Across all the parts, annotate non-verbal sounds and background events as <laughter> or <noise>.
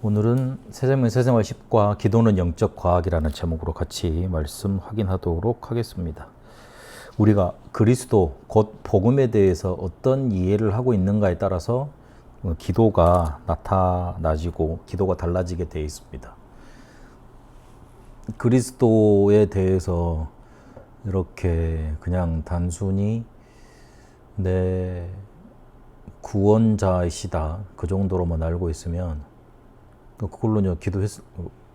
오늘은 세상명 세생활 10과 기도는 영적 과학이라는 제목으로 같이 말씀 확인하도록 하겠습니다. 우리가 그리스도 곧 복음에 대해서 어떤 이해를 하고 있는가에 따라서 어, 기도가 나타나지고 기도가 달라지게 되어 있습니다. 그리스도에 대해서 이렇게 그냥 단순히 내 구원자이시다 그 정도로만 알고 있으면 그걸로 요 기도했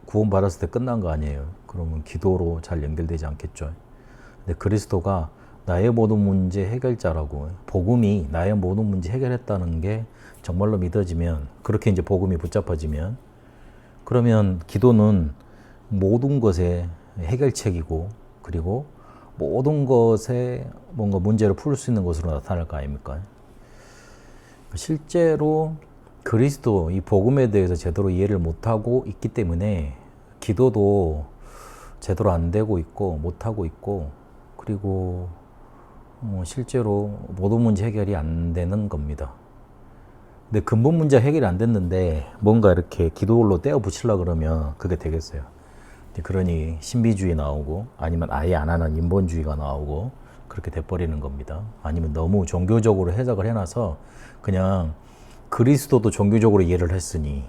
구원 받았을 때 끝난 거 아니에요. 그러면 기도로 잘 연결되지 않겠죠. 근데 그리스도가 나의 모든 문제 해결자라고 복음이 나의 모든 문제 해결했다는 게 정말로 믿어지면 그렇게 이제 복음이 붙잡아지면 그러면 기도는 모든 것의 해결책이고 그리고 모든 것에 뭔가 문제를 풀 수 있는 것으로 나타날 거 아닙니까? 실제로 그리스도 이 복음에 대해서 제대로 이해를 못하고 있기 때문에 기도도 제대로 안 되고 있고 못하고 있고 그리고 어, 실제로 모든 문제 해결이 안 되는 겁니다. 근데 근본 문제 해결이 안 됐는데 뭔가 이렇게 기도로 떼어 붙이려 그러면 그게 되겠어요. 그러니 신비주의 나오고 아니면 아예 안 하는 인본주의가 나오고 그렇게 돼버리는 겁니다. 아니면 너무 종교적으로 해석을 해놔서 그냥 그리스도도 종교적으로 이해를 했으니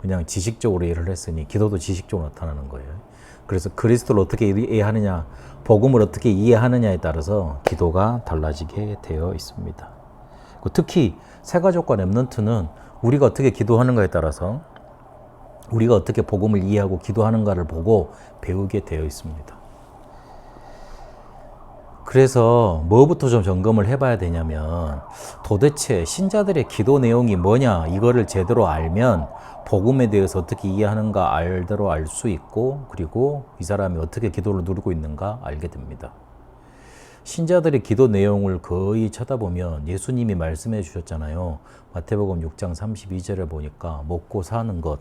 그냥 지식적으로 이해를 했으니 기도도 지식적으로 나타나는 거예요. 그래서 그리스도를 어떻게 이해하느냐, 복음을 어떻게 이해하느냐에 따라서 기도가 달라지게 되어 있습니다. 특히 세가족과 랩런트는 우리가 어떻게 기도하는가에 따라서 우리가 어떻게 복음을 이해하고 기도하는가를 보고 배우게 되어 있습니다. 그래서 뭐부터 좀 점검을 해봐야 되냐면 도대체 신자들의 기도 내용이 뭐냐 이거를 제대로 알면 복음에 대해서 어떻게 이해하는가 알대로 알 수 있고 그리고 이 사람이 어떻게 기도를 누리고 있는가 알게 됩니다. 신자들의 기도 내용을 거의 쳐다보면 예수님이 말씀해 주셨잖아요. 마태복음 6장 32절에 보니까 먹고 사는 것,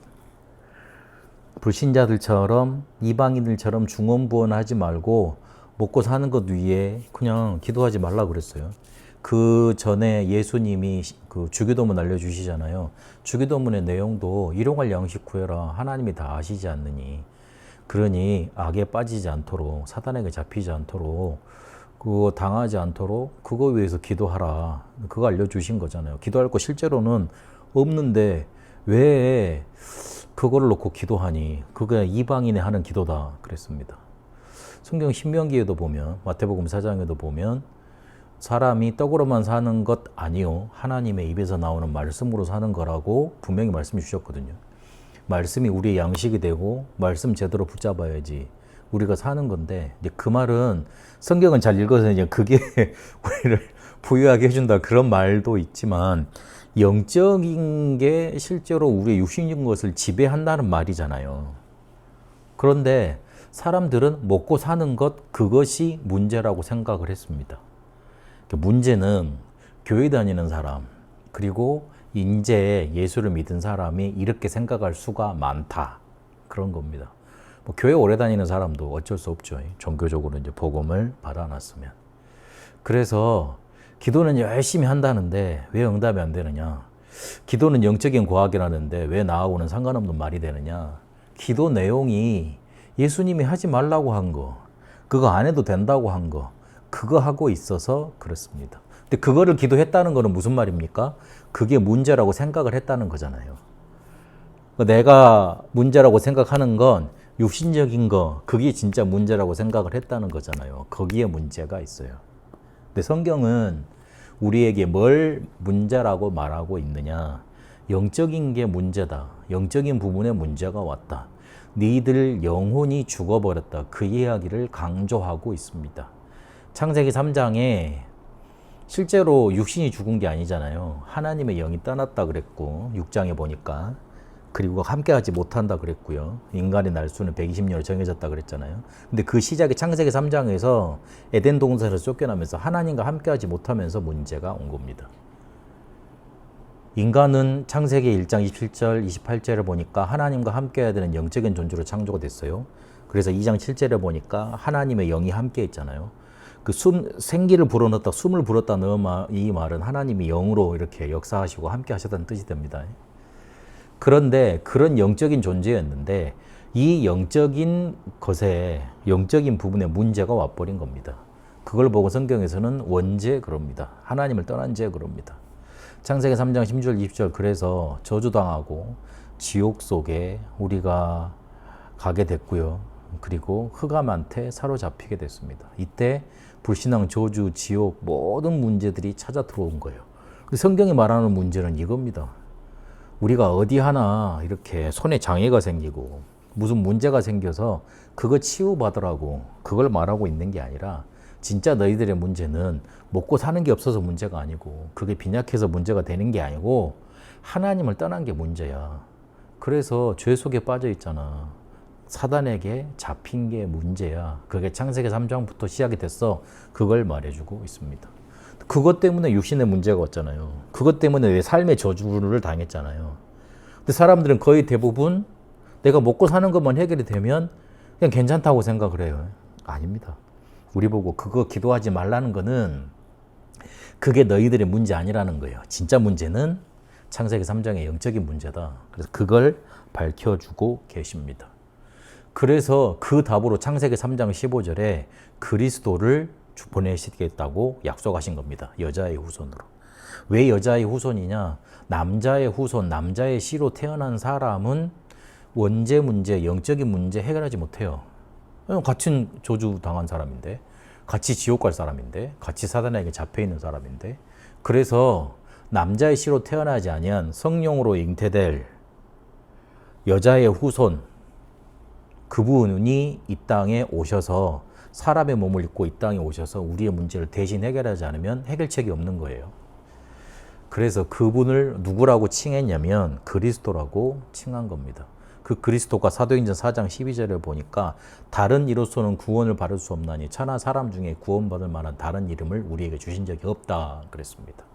불신자들처럼 이방인들처럼 중언부언하지 말고 먹고 사는 것 위에 그냥 기도하지 말라 그랬어요. 그 전에 예수님이 그 주기도문 알려주시잖아요. 주기도문의 내용도 일용할 양식 구해라. 하나님이 다 아시지 않느니. 그러니 악에 빠지지 않도록 사단에게 잡히지 않도록 그거 당하지 않도록 그거 위해서 기도하라. 그거 알려주신 거잖아요. 기도할 거 실제로는 없는데 왜 그거를 놓고 기도하니? 그게 이방인이 하는 기도다. 그랬습니다. 성경 신명기에도 보면 마태복음 4장에도 보면 사람이 떡으로만 사는 것 아니요 하나님의 입에서 나오는 말씀으로 사는 거라고 분명히 말씀해 주셨거든요. 말씀이 우리의 양식이 되고 말씀 제대로 붙잡아야지 우리가 사는 건데 이제 그 말은 성경은 잘 읽어서 이제 그게 <laughs> 우리를 부유하게 해준다 그런 말도 있지만 영적인 게 실제로 우리의 육신인 것을 지배한다는 말이잖아요. 그런데 사람들은 먹고 사는 것 그것이 문제라고 생각을 했습니다. 문제는 교회 다니는 사람 그리고 인제 예수를 믿은 사람이 이렇게 생각할 수가 많다 그런 겁니다. 뭐 교회 오래 다니는 사람도 어쩔 수 없죠. 종교적으로 이제 복음을 받아놨으면. 그래서 기도는 열심히 한다는데 왜 응답이 안 되느냐? 기도는 영적인 과학이라는데 왜 나하고는 상관없는 말이 되느냐? 기도 내용이 예수님이 하지 말라고 한 거, 그거 안 해도 된다고 한 거, 그거 하고 있어서 그렇습니다. 근데 그거를 기도했다는 거는 무슨 말입니까? 그게 문제라고 생각을 했다는 거잖아요. 내가 문제라고 생각하는 건 육신적인 거, 그게 진짜 문제라고 생각을 했다는 거잖아요. 거기에 문제가 있어요. 근데 성경은 우리에게 뭘 문제라고 말하고 있느냐? 영적인 게 문제다. 영적인 부분에 문제가 왔다. 니들 영혼이 죽어버렸다. 그 이야기를 강조하고 있습니다. 창세기 3장에 실제로 육신이 죽은 게 아니잖아요. 하나님의 영이 떠났다 그랬고 6장에 보니까 그리고 함께하지 못한다 그랬고요. 인간의 날수는 120년을 정해졌다 그랬잖아요. 근데 그 시작이 창세기 3장에서 에덴 동산에서 쫓겨나면서 하나님과 함께하지 못하면서 문제가 온 겁니다. 인간은 창세기 1장 27절, 28절을 보니까 하나님과 함께해야 되는 영적인 존재로 창조가 됐어요. 그래서 2장 7절에 보니까 하나님의 영이 함께 있잖아요. 그 숨, 생기를 불어넣었다, 숨을 불었다는 이 말은 하나님이 영으로 이렇게 역사하시고 함께 하셨다는 뜻이 됩니다. 그런데 그런 영적인 존재였는데 이 영적인 것에 영적인 부분에 문제가 와버린 겁니다. 그걸 보고 성경에서는 원죄 그럽니다. 하나님을 떠난 죄 그럽니다. 창세기 3장 16절 20절 그래서 저주당하고 지옥 속에 우리가 가게 됐고요. 그리고 흑암한테 사로잡히게 됐습니다. 이때 불신앙, 저주, 지옥 모든 문제들이 찾아 들어온 거예요. 성경이 말하는 문제는 이겁니다. 우리가 어디 하나 이렇게 손에 장애가 생기고 무슨 문제가 생겨서 그거 치유받으라고 그걸 말하고 있는 게 아니라 진짜 너희들의 문제는 먹고 사는 게 없어서 문제가 아니고 그게 빈약해서 문제가 되는 게 아니고 하나님을 떠난 게 문제야. 그래서 죄 속에 빠져 있잖아. 사단에게 잡힌 게 문제야. 그게 창세기 3장부터 시작이 됐어. 그걸 말해주고 있습니다. 그것 때문에 육신의 문제가 왔잖아요. 그것 때문에 왜 삶의 저주를 당했잖아요. 근데 사람들은 거의 대부분 내가 먹고 사는 것만 해결이 되면 그냥 괜찮다고 생각을 해요. 아닙니다. 우리 보고 그거 기도하지 말라는 거는 그게 너희들의 문제 아니라는 거예요. 진짜 문제는 창세기 3장의 영적인 문제다. 그래서 그걸 밝혀주고 계십니다. 그래서 그 답으로 창세기 3장 15절에 그리스도를 보내시겠다고 약속하신 겁니다. 여자의 후손으로. 왜 여자의 후손이냐? 남자의 후손, 남자의 씨로 태어난 사람은 원죄 문제, 영적인 문제 해결하지 못해요. 같은 조주 당한 사람인데, 같이 지옥 갈 사람인데, 같이 사단에게 잡혀 있는 사람인데, 그래서 남자의 씨로 태어나지 아니한 성령으로 잉태될 여자의 후손, 그분이 이 땅에 오셔서 사람의 몸을 입고 이 땅에 오셔서 우리의 문제를 대신 해결하지 않으면 해결책이 없는 거예요. 그래서 그분을 누구라고 칭했냐면 그리스도라고 칭한 겁니다. 그 그리스도가 사도행전 4장 12절을 보니까 다른 이로서는 구원을 받을 수 없나니 차나 사람 중에 구원받을 만한 다른 이름을 우리에게 주신 적이 없다 그랬습니다.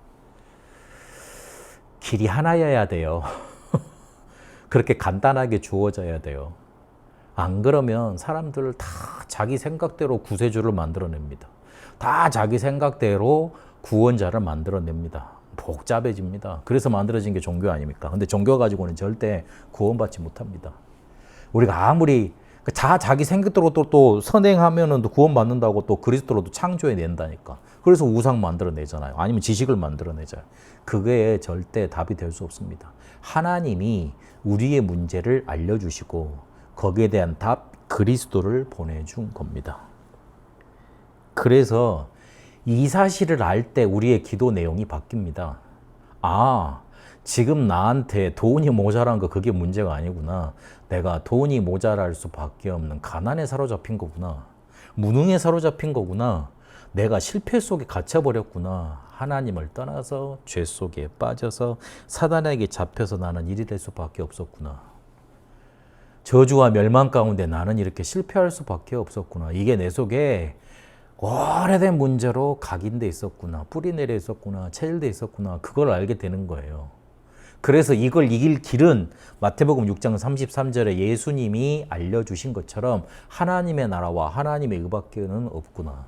길이 하나여야 돼요. <laughs> 그렇게 간단하게 주어져야 돼요. 안 그러면 사람들 다 자기 생각대로 구세주를 만들어냅니다. 다 자기 생각대로 구원자를 만들어냅니다. 복잡해집니다. 그래서 만들어진 게 종교 아닙니까? 근데 종교 가지고는 절대 구원받지 못합니다. 우리가 아무리 자 자기 생각대로 또, 또 선행하면은 또 구원받는다고 또 그리스도로도 창조해 낸다니까. 그래서 우상 만들어내잖아요. 아니면 지식을 만들어내잖아요. 그게 절대 답이 될 수 없습니다. 하나님이 우리의 문제를 알려주시고 거기에 대한 답 그리스도를 보내준 겁니다. 그래서 이 사실을 알 때 우리의 기도 내용이 바뀝니다. 아, 지금 나한테 돈이 모자란 거 그게 문제가 아니구나. 내가 돈이 모자랄 수밖에 없는 가난에 사로잡힌 거구나. 무능에 사로잡힌 거구나. 내가 실패 속에 갇혀버렸구나. 하나님을 떠나서 죄 속에 빠져서 사단에게 잡혀서 나는 일이 될 수밖에 없었구나. 저주와 멸망 가운데 나는 이렇게 실패할 수밖에 없었구나. 이게 내 속에 오래된 문제로 각인돼 있었구나. 뿌리 내려 있었구나. 체질돼 있었구나. 그걸 알게 되는 거예요. 그래서 이걸 이길 길은 마태복음 6장 33절에 예수님이 알려주신 것처럼 하나님의 나라와 하나님의 의밖에는 없구나.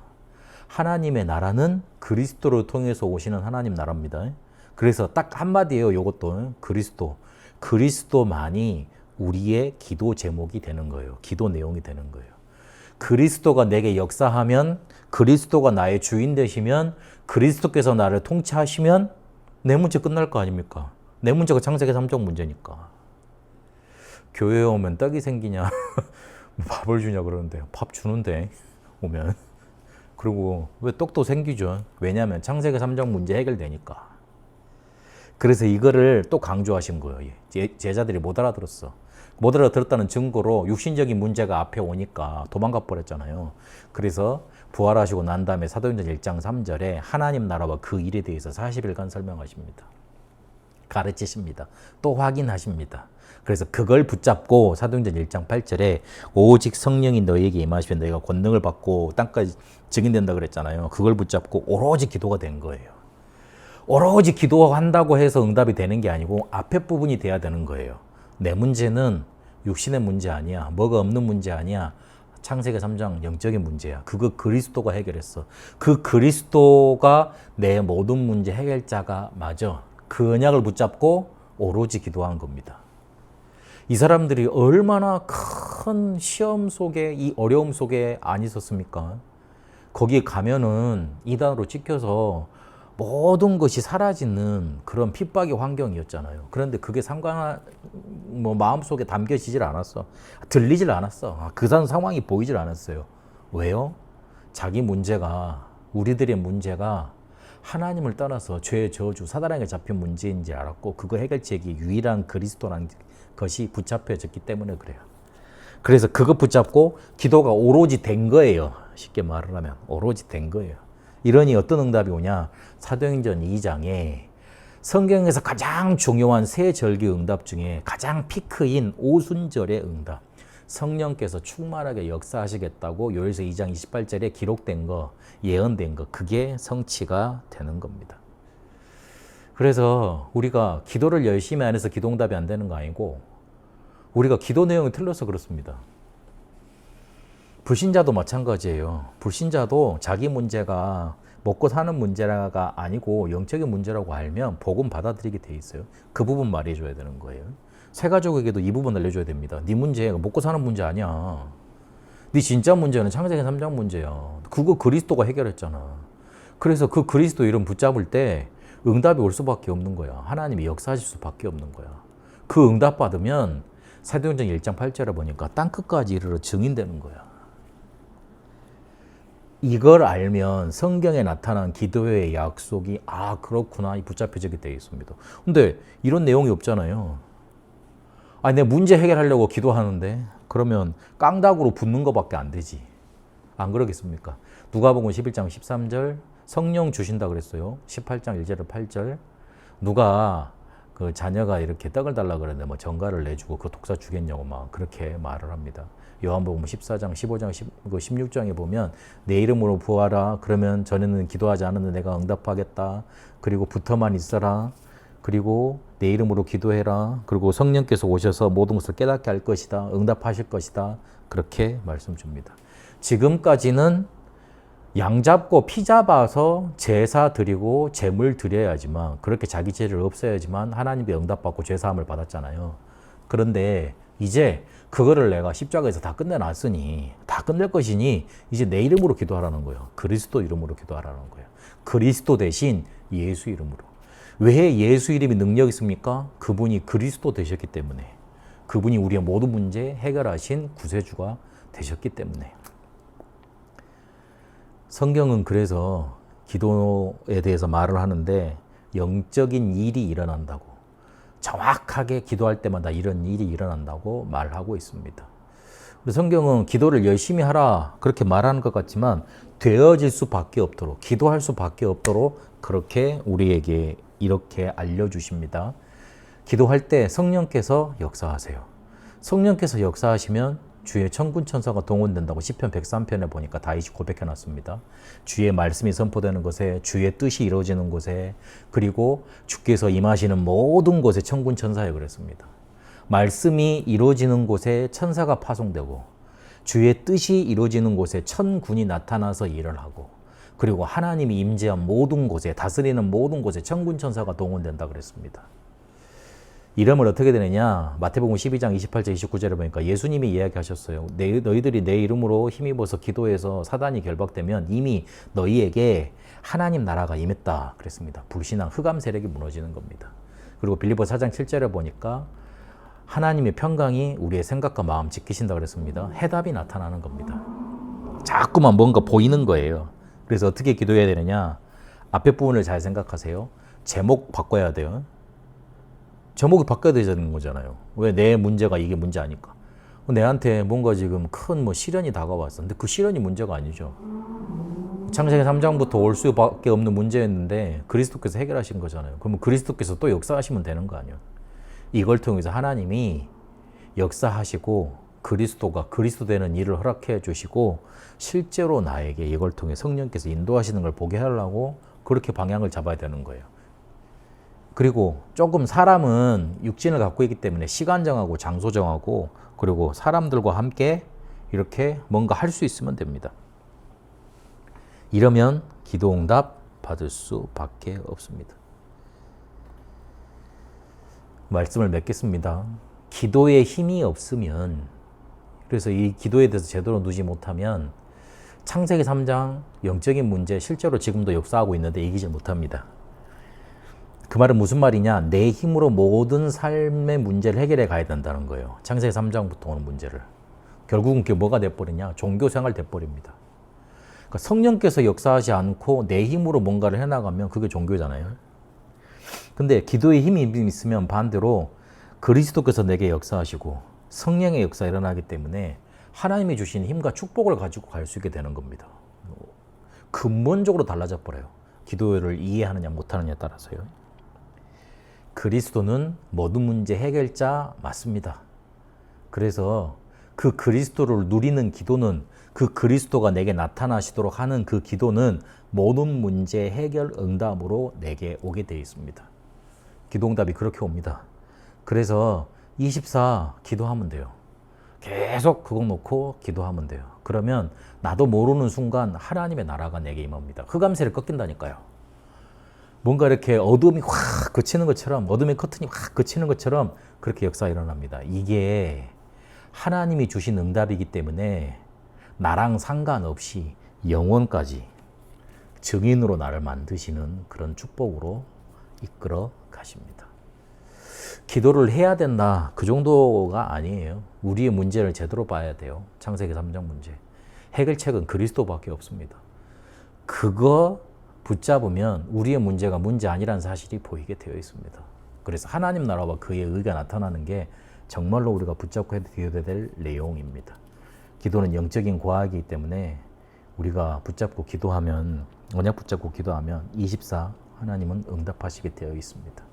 하나님의 나라는 그리스도를 통해서 오시는 하나님 나라입니다. 그래서 딱 한마디예요. 이것도 그리스도. 그리스도만이 우리의 기도 제목이 되는 거예요. 기도 내용이 되는 거예요. 그리스도가 내게 역사하면 그리스도가 나의 주인 되시면 그리스도께서 나를 통치하시면 내 문제 끝날 거 아닙니까? 내 문제가 창세기 3종 문제니까. 교회에 오면 떡이 생기냐? <laughs> 밥을 주냐 그러는데 밥 주는데 오면 그리고 왜 떡도 생기죠? 왜냐하면 창세기 3장 문제 해결되니까. 그래서 이거를 또 강조하신 거예요. 제 자들이 못 알아들었어. 못 알아들었다는 증거로 육신적인 문제가 앞에 오니까 도망가 버렸잖아요. 그래서 부활하시고 난 다음에 사도행전 1장 3절에 하나님 나라와 그 일에 대해서 40일간 설명하십니다. 가르치십니다. 또 확인하십니다. 그래서 그걸 붙잡고 사도행전 1장 8절에 오직 성령이 너에게 임하시면 너희가 권능을 받고 땅까지 증인된다 그랬잖아요. 그걸 붙잡고 오로지 기도가 된 거예요. 오로지 기도한다고 해서 응답이 되는 게 아니고 앞에 부분이 돼야 되는 거예요. 내 문제는 육신의 문제 아니야. 뭐가 없는 문제 아니야. 창세기 3장 영적인 문제야. 그거 그리스도가 해결했어. 그 그리스도가 내 모든 문제 해결자가 맞아. 그 언약을 붙잡고 오로지 기도한 겁니다. 이 사람들이 얼마나 큰 시험 속에 이 어려움 속에 안 있었습니까? 거기에 가면은 이단으로 찍혀서 모든 것이 사라지는 그런 핍박의 환경이었잖아요. 그런데 그게 상관 뭐 마음속에 담겨지질 않았어. 들리질 않았어. 아, 그 상- 상황이 보이질 않았어요. 왜요? 자기 문제가 우리들의 문제가 하나님을 떠나서 죄의 저주, 사단에게 잡힌 문제인지 알았고 그거 해결책이 유일한 그리스도라는 것이 붙잡혀졌기 때문에 그래요. 그래서 그거 붙잡고 기도가 오로지 된 거예요. 쉽게 말을 하면 오로지 된 거예요. 이러니 어떤 응답이 오냐? 사도행전 2장에 성경에서 가장 중요한 세 절기 응답 중에 가장 피크인 오순절의 응답. 성령께서 충만하게 역사하시겠다고 요일서 2장 28절에 기록된 거, 예언된 거, 그게 성취가 되는 겁니다. 그래서 우리가 기도를 열심히 안 해서 기도응답이 안 되는 거 아니고 우리가 기도 내용이 틀려서 그렇습니다. 불신자도 마찬가지예요. 불신자도 자기 문제가 먹고 사는 문제가 아니고 영적인 문제라고 알면 복음 받아들이게 돼 있어요. 그 부분 말해줘야 되는 거예요. 새 가족에게도 이 부분 알려줘야 됩니다. 네 문제 먹고 사는 문제 아니야. 네 진짜 문제는 창세기 3장 문제야. 그거 그리스도가 해결했잖아. 그래서 그 그리스도 이름 붙잡을 때 응답이 올 수밖에 없는 거야. 하나님이 역사하실 수밖에 없는 거야. 그 응답 받으면 사도행전 1장 8절에 보니까 땅 끝까지 이르러 증인되는 거야. 이걸 알면 성경에 나타난 기도의 약속이 아 그렇구나 이 붙잡혀지게 되어 있습니다. 근데 이런 내용이 없잖아요. 아니 내 문제 해결하려고 기도하는데 그러면 깡닥으로 붙는 것밖에 안 되지. 안 그러겠습니까? 누가복음 11장 13절 성령 주신다 그랬어요. 18장 1절 8절 누가 그 자녀가 이렇게 떡을 달라 그러는데 뭐 전가를 내주고 그 독사 주겠냐고 막 그렇게 말을 합니다. 요한복음 14장, 15장, 16장에 보면 내 이름으로 부하라. 그러면 전에는 기도하지 않았는데 내가 응답하겠다. 그리고 붙어만 있어라. 그리고 내 이름으로 기도해라. 그리고 성령께서 오셔서 모든 것을 깨닫게 할 것이다. 응답하실 것이다. 그렇게 말씀 줍니다. 지금까지는 양 잡고 피 잡아서 제사 드리고 제물 드려야지만 그렇게 자기 죄를 없애야지만 하나님의 응답받고 죄 사함을 받았잖아요. 그런데 이제 그거를 내가 십자가에서 다 끝내놨으니 다 끝낼 것이니 이제 내 이름으로 기도하라는 거예요. 그리스도 이름으로 기도하라는 거예요. 그리스도 대신 예수 이름으로. 왜 예수 이름이 능력 있습니까? 그분이 그리스도 되셨기 때문에. 그분이 우리의 모든 문제 해결하신 구세주가 되셨기 때문에. 성경은 그래서 기도에 대해서 말을 하는데 영적인 일이 일어난다고 정확하게 기도할 때마다 이런 일이 일어난다고 말하고 있습니다. 성경은 기도를 열심히 하라 그렇게 말하는 것 같지만 되어질 수밖에 없도록 기도할 수밖에 없도록 그렇게 우리에게 이렇게 알려주십니다. 기도할 때 성령께서 역사하세요. 성령께서 역사하시면 주의 천군 천사가 동원된다고 시편 103편에 보니까 다윗이 고백해 놨습니다. 주의 말씀이 선포되는 곳에 주의 뜻이 이루어지는 곳에 그리고 주께서 임하시는 모든 곳에 천군 천사에 그랬습니다. 말씀이 이루어지는 곳에 천사가 파송되고 주의 뜻이 이루어지는 곳에 천군이 나타나서 일을 하고 그리고 하나님이 임재한 모든 곳에 다스리는 모든 곳에 천군 천사가 동원된다 그랬습니다. 이름을 어떻게 되느냐? 마태복음 12장 28절 29절에 보니까 예수님이 이야기하셨어요. 내, 너희들이 내 이름으로 힘입어서 기도해서 사단이 결박되면 이미 너희에게 하나님 나라가 임했다 그랬습니다. 불신앙 흑암 세력이 무너지는 겁니다. 그리고 빌리보 4장 7절에 보니까 하나님의 평강이 우리의 생각과 마음 지키신다 그랬습니다. 해답이 나타나는 겁니다. 자꾸만 뭔가 보이는 거예요. 그래서 어떻게 기도해야 되느냐? 앞에 부분을 잘 생각하세요. 제목 바꿔야 돼요. 제목이 바뀌어야 되는 거잖아요. 왜 내 문제가 이게 문제 아니까. 내한테 뭔가 지금 큰 뭐 시련이 다가왔어. 근데 그 시련이 문제가 아니죠. 창세기 3장부터 올 수밖에 없는 문제였는데 그리스도께서 해결하신 거잖아요. 그러면 그리스도께서 또 역사하시면 되는 거 아니에요. 이걸 통해서 하나님이 역사하시고 그리스도가 그리스도 되는 일을 허락해 주시고 실제로 나에게 이걸 통해 성령께서 인도하시는 걸 보게 하려고 그렇게 방향을 잡아야 되는 거예요. 그리고 조금 사람은 육신을 갖고 있기 때문에 시간 정하고 장소 정하고 그리고 사람들과 함께 이렇게 뭔가 할 수 있으면 됩니다. 이러면 기도 응답 받을 수밖에 없습니다. 말씀을 맺겠습니다. 기도에 힘이 없으면 그래서 이 기도에 대해서 제대로 누지 못하면 창세기 3장 영적인 문제 실제로 지금도 역사하고 있는데 이기지 못합니다. 그 말은 무슨 말이냐? 내 힘으로 모든 삶의 문제를 해결해 가야 된다는 거예요. 창세기 3장부터 오는 문제를. 결국은 그게 뭐가 돼버리냐? 종교 생활 돼버립니다. 그러니까 성령께서 역사하지 않고 내 힘으로 뭔가를 해나가면 그게 종교잖아요. 근데 기도의 힘이 있으면 반대로 그리스도께서 내게 역사하시고 성령의 역사 일어나기 때문에 하나님이 주신 힘과 축복을 가지고 갈 수 있게 되는 겁니다. 근본적으로 달라져 버려요. 기도를 이해하느냐 못하느냐에 따라서요. 그리스도는 모든 문제 해결자 맞습니다. 그래서 그 그리스도를 누리는 기도는 그 그리스도가 내게 나타나시도록 하는 그 기도는 모든 문제 해결 응답으로 내게 오게 되어 있습니다. 기도응답이 그렇게 옵니다. 그래서 24 기도하면 돼요. 계속 그거 놓고 기도하면 돼요. 그러면 나도 모르는 순간 하나님의 나라가 내게 임합니다. 흑암세를 꺾인다니까요. 뭔가 이렇게 어둠이 확 그치는 것처럼 어둠의 커튼이 확 그치는 것처럼 그렇게 역사 일어납니다. 이게 하나님이 주신 응답이기 때문에 나랑 상관없이 영원까지 증인으로 나를 만드시는 그런 축복으로 이끌어 가십니다. 기도를 해야 된다. 그 정도가 아니에요. 우리의 문제를 제대로 봐야 돼요. 창세기 3장 문제. 해결책은 그리스도밖에 없습니다. 그거 붙잡으면 우리의 문제가 문제 아니라는 사실이 보이게 되어 있습니다. 그래서 하나님 나라와 그의 의가 나타나는 게 정말로 우리가 붙잡고 해야 될 내용입니다. 기도는 영적인 과학이기 때문에 우리가 붙잡고 기도하면 언약 붙잡고 기도하면 24 하나님은 응답하시게 되어 있습니다.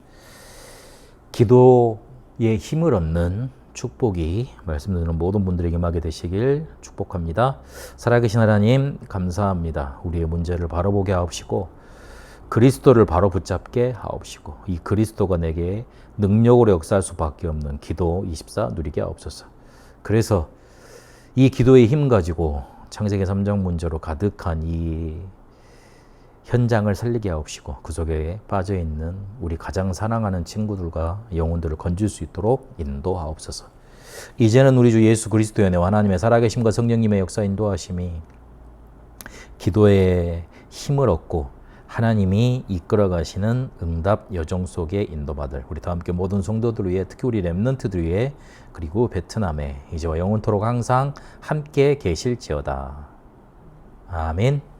기도의 힘을 얻는 축복이 말씀드리는 모든 분들에게 임하게 되시길 축복합니다. 살아계신 하나님 감사합니다. 우리의 문제를 바로 보게 하옵시고 그리스도를 바로 붙잡게 하옵시고 이 그리스도가 내게 능력으로 역사할 수밖에 없는 기도 24 누리게 하옵소서. 그래서 이 기도의 힘 가지고 창세기 3장 문제로 가득한 이 현장을 살리게 하옵시고 그 속에 빠져 있는 우리 가장 사랑하는 친구들과 영혼들을 건질 수 있도록 인도하옵소서. 이제는 우리 주 예수 그리스도의 은혜와 하나님의 살아계심과 성령님의 역사 인도하심이 기도에 힘을 얻고 하나님이 이끌어 가시는 응답 여정 속에 인도받을 우리 다 함께 모든 성도들 위해 특히 우리 렘넌트들 위해 그리고 베트남에 이제와 영원토록 항상 함께 계실지어다. 아멘.